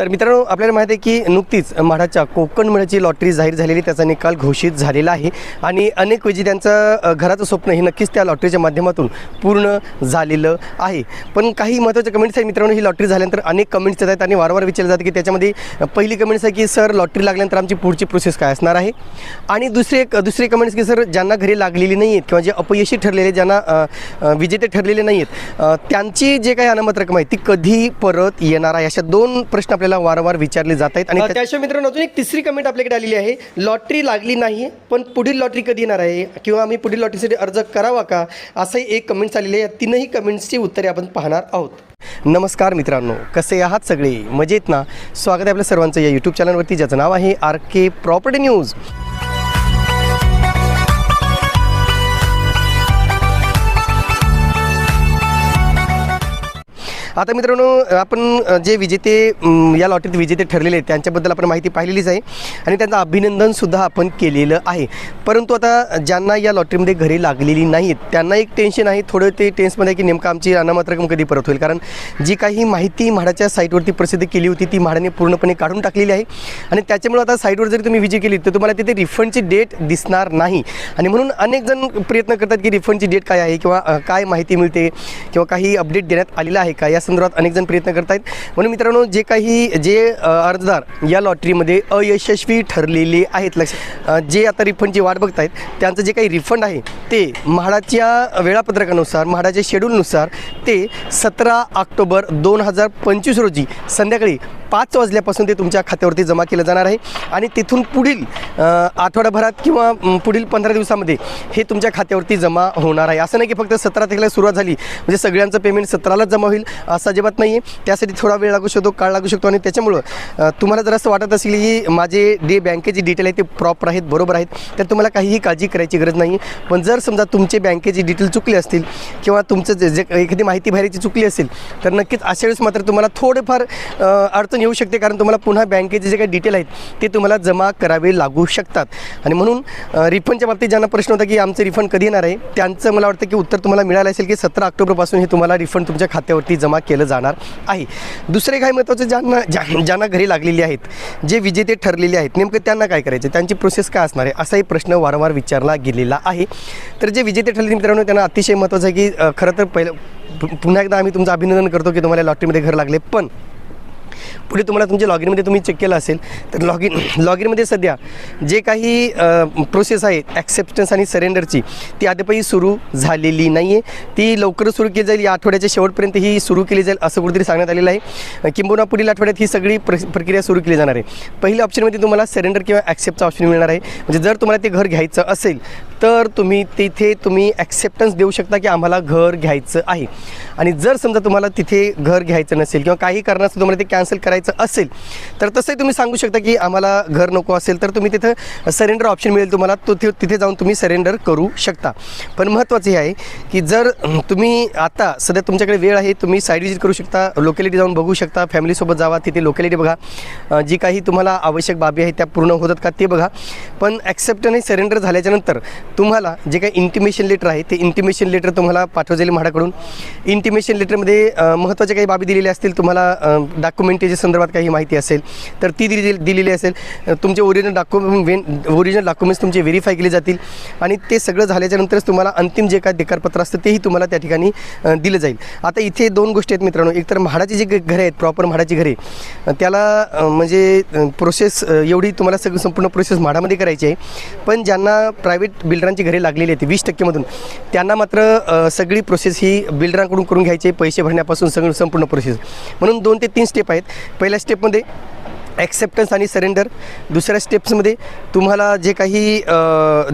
तर मित्रांनो आपल्याला माहिती आहे की नुकतीच म्हाडाच्या कोकण मेळ्याची लॉटरी जाहीर झालेली त्याचा निकाल घोषित झालेला आहे. आणि अनेक विजेत्यांचं घराचं स्वप्न हे नक्कीच त्या लॉटरीच्या माध्यमातून पूर्ण झालेलं आहे. पण काही महत्त्वाचे कमेंट्स आहेत मित्रांनो ही लॉटरी झाल्यानंतर अनेक कमेंट्स येतात आणि वारंवार विचारलं जातं की त्याच्यामध्ये पहिली कमेंट्स आहे की सर लॉटरी लागल्यानंतर आमची पुढची प्रोसेस काय असणार आहे? आणि दुसरी एक दुसरी कमेंट्स की सर ज्यांना घरी लागलेली नाही आहेत किंवा जे अपयशी ठरलेले ज्यांना विजेते ठरलेले नाही आहेत त्यांची जे काही अनामत रक्कम आहे ती कधी परत येणार आहे? अशा दोन प्रश्न आपल्याला वारंवार विचारले जात आहेत आणि त्याशिवाय मित्रांनो अजून एक तिसरी कमेंट आपल्याकडे आलेली आहे. लॉटरी लागली नाही पण पुढील लॉटरी कधी येणार आहे? किंवा आम्ही पुढील लॉटरीसाठी अर्ज करावा का? असंही एक कमेंट्स आलेली आहे. या तीनही कमेंट्सची उत्तरे आपण पाहणार आहोत. नमस्कार मित्रांनो कसे आहात सगळे? मजेत ना? स्वागत आहे आपल्या सर्वांचं या यूट्यूब चॅनलवरती ज्याचं नाव आहे आर के प्रॉपर्टी न्यूज आता मित्रांनो आपण जे विजेते या लॉटरीत विजेते ठरलेले आहेत त्यांच्याबद्दल आपण माहिती पाहिलेलीच आहे आणि त्यांचं अभिनंदनसुद्धा आपण केलेलं आहे. परंतु आता ज्यांना या लॉटरीमध्ये घरी लागलेली नाहीत त्यांना एक टेन्शन आहे थोडं ते टेन्समध्ये की नेमकं आमची अनामत रक्कम कधी परत होईल. कारण जी काही माहिती म्हाडाच्या साईटवरती प्रसिद्ध केली होती ती म्हाडाने पूर्णपणे काढून टाकलेली आहे आणि त्याच्यामुळे आता साईटवर जरी तुम्ही विजय केली तर तुम्हाला तिथे रिफंडची डेट दिसणार नाही. आणि म्हणून अनेक जण प्रयत्न करतात की रिफंडची डेट काय आहे किंवा काय माहिती मिळते किंवा काही अपडेट देण्यात आलेलं आहे का? या संदर्भात अनेक जण प्रयत्न करत आहेत म्हणून मित्रांनो जे काही जे अर्जदार या लॉटरीमध्ये अयशस्वी ठरलेले आहेत लक्ष जे आता रिफंडची वाट बघत आहेत त्यांचं जे काही रिफंड आहे ते म्हाडाच्या वेळापत्रकानुसार म्हाडाच्या शेड्यूलनुसार ते सतरा ऑक्टोबर दोन हजार पंचवीस रोजी संध्याकाळी पाच वाजल्यापासून ते तुमच्या खात्यावरती जमा केलं जाणार आहे. आणि तिथून पुढील आठवड्याभरात किंवा पुढील पंधरा दिवसामध्ये हे तुमच्या खात्यावरती जमा होणार आहे. असं नाही की फक्त सतरा तारखेला सुरुवात झाली म्हणजे सगळ्यांचं पेमेंट सतरालाच जमा होईल असं अजिबात नाही आहे त्यासाठी थोडा वेळ लागू शकतो काळ लागू शकतो आणि त्याच्यामुळं तुम्हाला जर असं वाटत असेल की माझे डे बँकेचे डिटेल आहे ते प्रॉपर आहेत बरोबर आहेत तर तुम्हाला काहीही काळजी करायची गरज नाही पण जर समजा तुमचे बँकेचे डिटेल चुकले असतील किंवा तुमचं जे जे एखादी माहिती बाहेरची चुकली असेल तर नक्कीच अशा वेळेस मात्र तुम्हाला थोडंफार अडचण अडचण येऊ शकते कारण तुम्हाला पुन्हा बँकेचे जे काही डिटेल आहेत ते तुम्हाला जमा करावे लागू शकतात. आणि म्हणून रिफंडच्या बाबतीत ज्यांना प्रश्न होता की आमचं रिफंड कधी येणार आहे त्यांचं मला वाटतं की उत्तर तुम्हाला मिळालं असेल की सतरा ऑक्टोबरपासून हे तुम्हाला रिफंड तुमच्या खात्यावरती जमा केलं जाणार आहे. दुसरे काही महत्त्वाचं ज्यांना ज्या ज्यांना घरी लागलेली आहेत जे विजेते ठरलेले आहेत नेमकं त्यांना काय करायचं? त्यांची प्रोसेस काय असणार आहे? असाही प्रश्न वारंवार विचारला गेलेला आहे. तर जे विजेते ठरले मित्रांनो त्यांना अतिशय महत्त्वाचं आहे की खरं तर पहिलं पु- पुन्हा एकदा आम्ही तुमचं अभिनंदन करतो की तुम्हाला लॉटरीमध्ये घर लागले पण पुढे तुम्हाला तुमच्या लॉग इनमध्ये तुम्ही चेक केलं असेल तर लॉग इन लॉग इनमध्ये सध्या जे काही प्रोसेस आहे ॲक्सेप्टन्स आणि सरेंडरची ती अद्यापही सुरू झालेली नाही आहे ती लवकरच सुरू केली जाईल या आठवड्याच्या शेवटपर्यंत ही सुरू केली जाईल असं कुठेतरी सांगण्यात आलेलं आहे. किंबहुना पुढील आठवड्यात ही सगळी प्र प्रक्रिया सुरू केली जाणार आहे. पहिल्या ऑप्शनमध्ये तुम्हाला सरेंडर किंवा ॲक्सेप्टचा ऑप्शन मिळणार आहे. म्हणजे जर तुम्हाला ते घर घ्यायचं असेल तर तुम्ही तिथे तुम्ही ॲक्सेप्टन्स देऊ शकता की आम्हाला घर घ्यायचं आहे. आणि जर समजा तुम्हाला तिथे घर घ्यायचं नसेल किंवा काही कारणास्तव तुम्हाला ते कॅन्सल करायचं असेल तर तसंही तुम्ही सांगू शकता की आम्हाला घर नको असेल तर तुम्ही तिथं सरेंडर ऑप्शन मिळेल तुम्हाला तो तिथे जाऊन तुम्ही सरेंडर करू शकता. पण महत्त्वाचं हे आहे की जर तुम्ही आता सध्या तुमच्याकडे वेळ आहे तुम्ही साईड विजिट करू शकता लोकॅलिटी जाऊन बघू शकता फॅमिलीसोबत जावा तिथे लोकॅलिटी बघा. जी काही तुम्हाला आवश्यक बाबी आहेत त्या पूर्ण होतात का ते बघा. पण ॲक्सेप्ट आणि सरेंडर झाल्याच्यानंतर तुम्हाला जे काही इंटिमेशन लेटर आहे ते इंटिमेशन लेटर तुम्हाला पाठवलं जाईल म्हाडाकडून इंटिमेशन लेटरमध्ये महत्त्वाच्या काही बाबी दिलेल्या असतील तुम्हाला डॉक्युमेंटेशन संदर्भात काही माहिती असेल तर ती दिली दिलेली असेल. तुमचे original document when original documents तुमचे व्हेरीफाय केले जातील आणि ते सगळं झाल्याच्यानंतरच तुम्हाला अंतिम जे काय देकारपत्र असतं तेही तुम्हाला त्या ठिकाणी दिलं जाईल. आता इथे दोन गोष्टी आहेत मित्रांनो. एक तर म्हाडाची जी घरे आहेत प्रॉपर म्हाडाची घरे त्याला म्हणजे प्रोसेस एवढी तुम्हाला सगळं संपूर्ण प्रोसेस म्हाडामध्ये करायची आहे. पण ज्यांना प्रायव्हेट बिल्डरांची घरे लागलेली आहेत वीस टक्केमधून त्यांना मात्र सगळी प्रोसेस ही बिल्डरांकडून करून घ्यायची आहे. पैसे भरण्यापासून सगळं संपूर्ण प्रोसेस म्हणून दोन ते तीन स्टेप आहेत. पहिल्या स्टेपमध्ये ॲक्सेप्टन्स आणि सरेंडर दुसऱ्या स्टेप्समध्ये तुम्हाला जे काही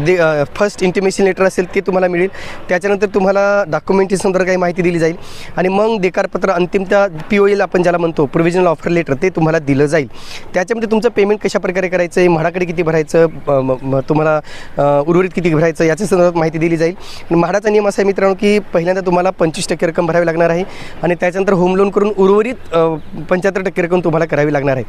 दे फर्स्ट इंटिमेशन लेटर असेल ते तुम्हाला मिळेल. त्याच्यानंतर तुम्हाला डॉक्युमेंटरी संदर्भात काही माहिती दिली जाईल. आणि मग देकारपत्र अंतिमतः पी ओ एल आपण ज्याला म्हणतो प्रोव्हिजनल ऑफर लेटर ते तुम्हाला दिलं जाईल. त्याच्यामध्ये तुमचं पेमेंट कशा प्रकारे करायचं आहे म्हाडाकडे किती भरायचं तुम्हाला उर्वरित किती भरायचं याच्या संदर्भात माहिती दिली जाईल. आणि म्हाडाचा नियम असा आहे मित्रांनो की पहिल्यांदा तुम्हाला पंचवीस टक्के रक्कम भरावी लागणार आहे. आणि त्याच्यानंतर होम लोन करून उर्वरित पंच्याहत्तर टक्के रक्कम तुम्हाला करावी लागणार आहे.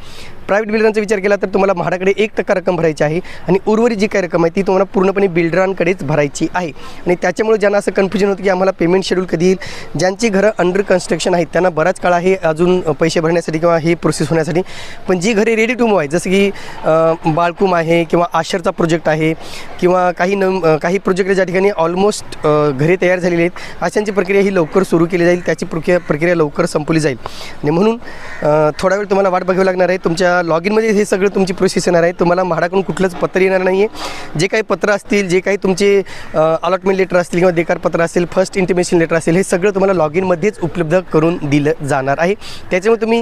प्रायव्हेट बिल्डरांचा विचार केला तर तुम्हाला म्हाडाकडे एक टक्का रक्कम भरायची आहे आणि उर्वरित जी काही रक्कम आहे ती तुम्हाला पूर्णपणे बिल्डरांकडेच भरायची आहे. आणि त्याच्यामुळे ज्यांना असं कन्फ्युजन होतं की आम्हाला पेमेंट शेड्यूल कधी येईल ज्यांची घरं अंडर कन्स्ट्रक्शन आहेत त्यांना बराच काळ आहे अजून पैसे भरण्यासाठी किंवा हे प्रोसेस होण्यासाठी. पण जी घरे रेडी टू मूव्ह आहे जसं की बाळकुम आहे किंवा आशरचा प्रोजेक्ट आहे किंवा काही नव काही प्रोजेक्ट ज्या ठिकाणी ऑलमोस्ट घरे तयार झालेली आहेत अशांची प्रक्रिया ही लवकर सुरू केली जाईल त्याची प्रक्रिया प्रक्रिया लवकर संपवली जाईल. आणि म्हणून थोडा वेळ तुम्हाला वाट बघावी लागणार आहे. तुमच्या लॉग इनमध्ये हे सगळं तुमची प्रोसेस येणार आहे. तुम्हाला म्हाडाकडून कुठलंच पत्र येणार नाही आहे जे काही पत्र असतील जे काही तुमचे अलॉटमेंट लेटर असतील किंवा देकार पत्र असेल फर्स्ट इंटिमेशन लेटर असेल हे सगळं तुम्हाला लॉग इनमध्येच उपलब्ध करून दिलं जाणार आहे. त्याच्यामुळे तुम्ही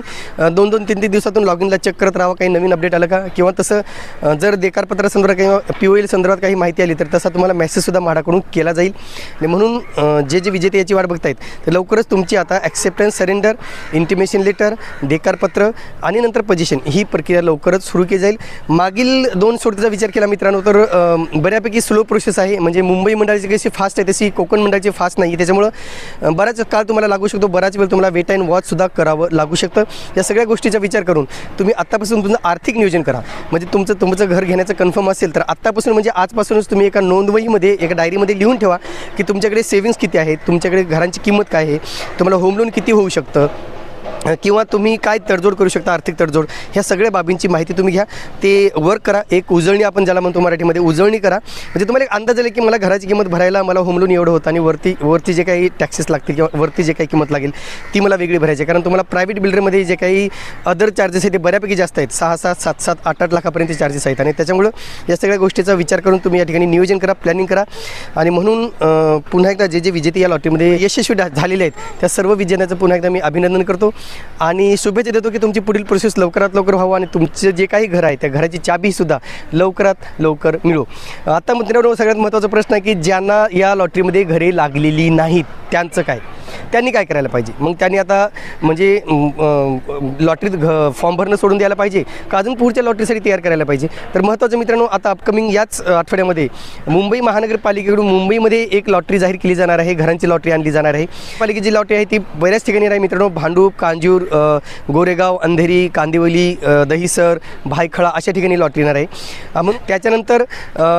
दोन दोन तीन तीन दिवसातून लॉग इनला चेक करत राहा. काही नवीन अपडेट आलं का? किंवा तसं जर देकारपत्रा संदर्भात किंवा पी ओ एल संदर्भात काही माहिती आली तर तसा तुम्हाला मेसेजसुद्धा म्हाडाकडून केला जाईल. आणि म्हणून जे जे विजेते याची वाट बघतायत तर लवकरच तुमची आता ॲक्सेप्टन्स सरेंडर इंटिमेशन लेटर देकारपत्र आणि नंतर पोझिशन ही प्रक्रिया लवकरच सुरू केली जाईल. मागील दोन सोडतीचा विचार केला मित्रांनो तर बऱ्यापैकी स्लो प्रोसेस आहे. म्हणजे मुंबई मंडळाची कशी फास्ट आहे तशी कोकण मंडळाची फास्ट नाही आहे त्याच्यामुळं बराच काळ तुम्हाला लागू शकतो. बराच वेळ तुम्हाला वेट अँड वॉचसुद्धा करावं लागू शकतं. या सगळ्या गोष्टीचा विचार करून तुम्ही आत्तापासून तुमचं आर्थिक नियोजन करा. म्हणजे तुमचं तुमचं घर घेण्याचं कन्फर्म असेल तर आत्तापासून म्हणजे आजपासूनच तुम्ही एका नोंदवहीमध्ये एका डायरीमध्ये लिहून ठेवा की तुमच्याकडे सेव्हिंग्स किती आहेत तुमच्याकडे घरांची किंमत काय आहे तुम्हाला होम लोन किती होऊ शकतं किंवा तुम्ही काय तडजोड करू शकता आर्थिक तडजोड ह्या सगळ्या बाबींची माहिती तुम्ही घ्या. ते वर्क करा. एक उजळणी आपण ज्याला म्हणतो मराठीमध्ये उजळणी करा. म्हणजे तुम्हाला एक अंदाज आला की मला घराची किंमत भरायला मला होम लोन एवढं होतं आणि वरती वरती जे काही टॅक्सेस लागतील किंवा वरती जे काही किंमत लागेल ती मला वेगळी भरायची आहे. कारण तुम्हाला प्रायव्हेट बिल्डरमध्ये जे काही अदर चार्जेस आहेत ते बऱ्यापैकी जास्त आहेत. सहा सात सात सात आठ आठ लाखापर्यंत चार्जेस आहेत. आणि त्याच्यामुळं या सगळ्या गोष्टीचा विचार करून तुम्ही या ठिकाणी नियोजन करा प्लॅनिंग करा. आणि म्हणून पुन्हा एकदा जे जे विजेते या लॉटरीमध्ये यशस्वी डा- झालेले आहेत त्या सर्व विजेत्यांचं पुन्हा एकदा मी अभिनंदन करतो. आणि शुभेच्छा देतो की तुमची पुढील प्रोसेस लवकरात लवकर व्हावं आणि तुमचं जे काही घर आहे त्या घराची चाबीसुद्धा लवकरात लवकर मिळो. आता मित्रांनो सगळ्यात महत्त्वाचा प्रश्न आहे की ज्यांना या लॉटरीमध्ये घरे लागलेली नाहीत त्यांचं काय? त्यांनी काय करायला पाहिजे? मग त्यांनी आता म्हणजे लॉटरीत घ फॉर्म भरणं सोडून द्यायला पाहिजे? का अजून पुढच्या लॉटरीसाठी तयार करायला पाहिजे? तर महत्त्वाचं मित्रांनो आता अपकमिंग याच आठवड्यामध्ये मुंबई महानगरपालिकेकडून मुंबईमध्ये एक लॉटरी जाहीर केली जाणार आहे. घरांची लॉटरी आणली जाणार आहे. पालिकेची लॉटरी आहे ती बऱ्याच ठिकाणी आहे मित्रांनो. भांडूप कांजूर गोरेगाव अंधेरी कांदिवली दहिसर भायखळा अशा ठिकाणी लॉटरी येणार आहे. मग त्याच्यानंतर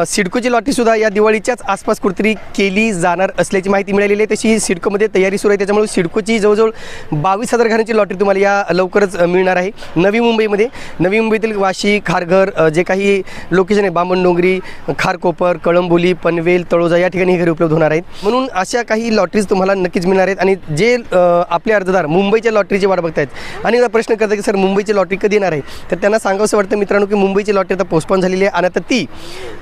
सिडकोची लॉटरीसुद्धा या दिवाळीच्याच आसपास कुठेतरी केली जाणार असल्याची माहिती मिळालेली आहे. तशी सिडकोमध्ये तयारी सुरू आहे. त्याच्यामुळे सिडकोची जवळजवळ बावीस हजार घरांची लॉटरी तुम्हाला या लवकरच मिळणार आहे. नवी मुंबईमध्ये नवी मुंबईतील वाशी खारघर जे काही लोकेशन आहे बामणडोंगरी खारकोपर कळंबोली पनवेल तळोजा या ठिकाणी घरी उपलब्ध होणार आहेत. म्हणून अशा काही लॉटरीज तुम्हाला नक्कीच मिळणार आहेत. आणि जे आपले अर्जदार मुंबईच्या लॉटरीची वाट बघतायत आणि प्रश्न करतात की सर मुंबईची लॉटरी कधी येणार आहे? तर त्यांना सांगावंसं वाटतं मित्रांनो की मुंबईची लॉटरी आता पोस्टपॉन झालेली आहे आणि आता ती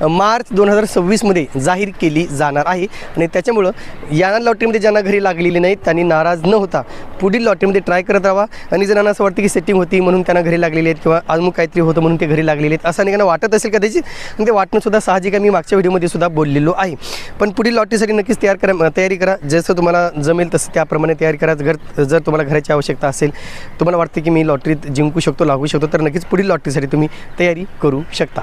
मार्च दोन हजार सव्वीसमध्ये जाहीर केली जाणार आहे. आणि त्याच्यामुळं या लॉटरीमध्ये ज्यांना घरी लागलेली नाही नाहीत त्यांनी नाराज न होता पुढील लॉटरीमध्ये ट्राय करत राहा आणि जणांना असं वाटतं की सेटिंग होती म्हणून त्यांना घरी लागलेली आहेत किंवा अजून काहीतरी होतं म्हणून ते घरी लागलेले आहेत. असं अनेकांना वाटत असेल कदाचित. आणि ते वाटणं सुद्धा साहजिक आहे मी मागच्या व्हिडिओमध्ये सुद्धा बोललेलो आहे. पण पुढील लॉटरीसाठी नक्कीच तयार करा तयारी करा. जसं तुम्हाला जमेल तसं त्याप्रमाणे तयारी करा. घर जर तुम्हाला घराची आवश्यकता असेल तुम्हाला वाटतं की मी लॉटरीत जिंकू शकतो लागू शकतो तर नक्कीच पुढील लॉटरीसाठी तुम्ही तयारी करू शकता.